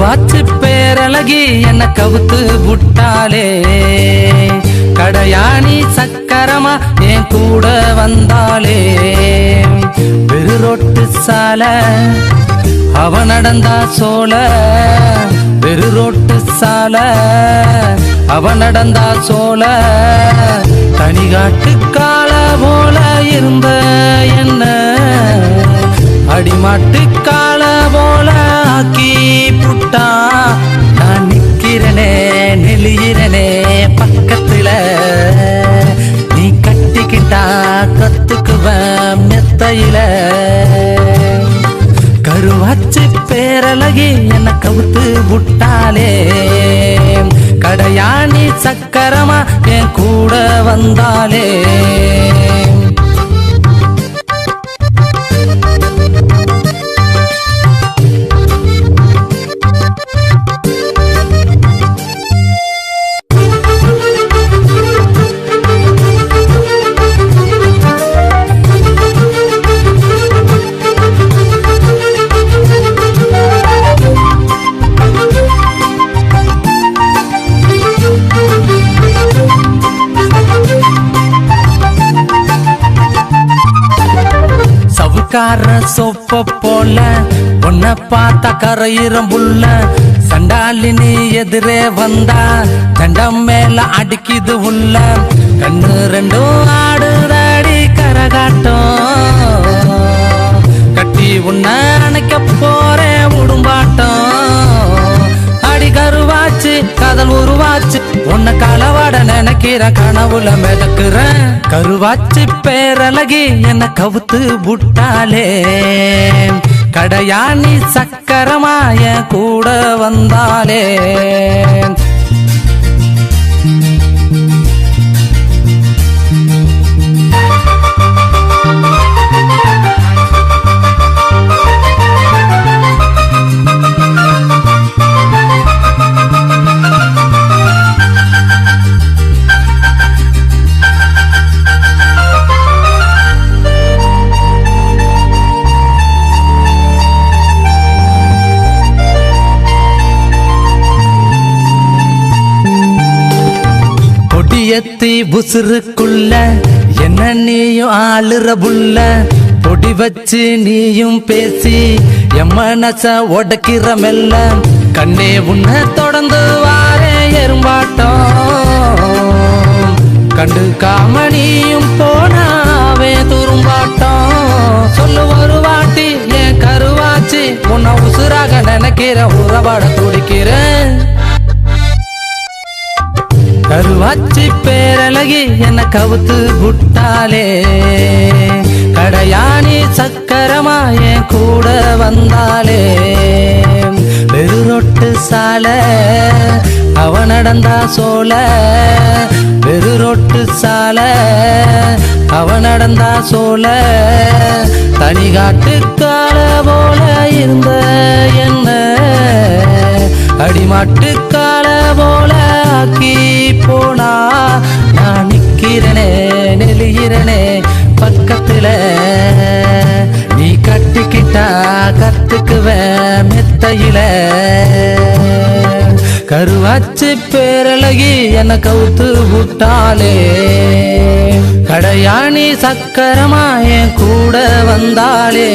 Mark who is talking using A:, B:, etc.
A: கருவாச்சு பேரழகி என்ன கவுத்து புட்டாலே கடையாணி சக்கரமா என் கூட வந்தாலே வெறு ரோட்டு சாலை அவ நடந்தா சோழ. வெறு ரோட்டு சால அவ நடந்தா சோழ. தனிகாட்டு கால போல இருந்த என்ன? அடிமாட்டு பேரழகி என கவுத்து விட்டாலே. கடையாணி சக்கரமா என் கூட வந்தாலே. கார சொப்ப போல உன்னை பார்த்தா கரையிறம் புள்ள நீ எதிரே வந்தா தண்டம் மேல அடிக்குது உள்ள. கண்ணு ரெண்டும் ஆடுதாடி கரகாட்டம். காதல் உருவாச்சு. உன்னை களவாட நினைக்கிற கனவுல மிதக்குறேன். கருவாச்சு பேரழகி என்ன கவுத்து புட்டாலே கடையாணி சக்கரமா என் கூட வந்தாலே பொடியத்தி உசுருக்குள்ள என்ன நீயும் ஆளுற புள்ள பொடி வச்சு நீயும் பேசி என் மனச உடைக்கிற மெல்ல கண்ணே உன்னை தொடர்ந்து வாரே எறும்பாட்டம். கண்டு காமணியும் போனாவே துரும்பாட்டம். சொல்லு ஒரு வாட்டி என் கருவாச்சு உன்னை உசுராக நினைக்கிற உறவாட துடிக்கிறேன். கருவாச்சி பேரழகி என்ன கவுத்து புட்டாலே. கடையாணி சக்கரமா என் கூட வந்தாலே. வெறு சால அவ நடந்தா சோல. வெறு சால அவ நடந்தா சோல. தனிகாட்டு கால போல. கத்துக்குவேன் கருவாச்சி பேரழகி என கவுத்து விட்டாலே. கடையாணி சக்கரமா என் கூட வந்தாலே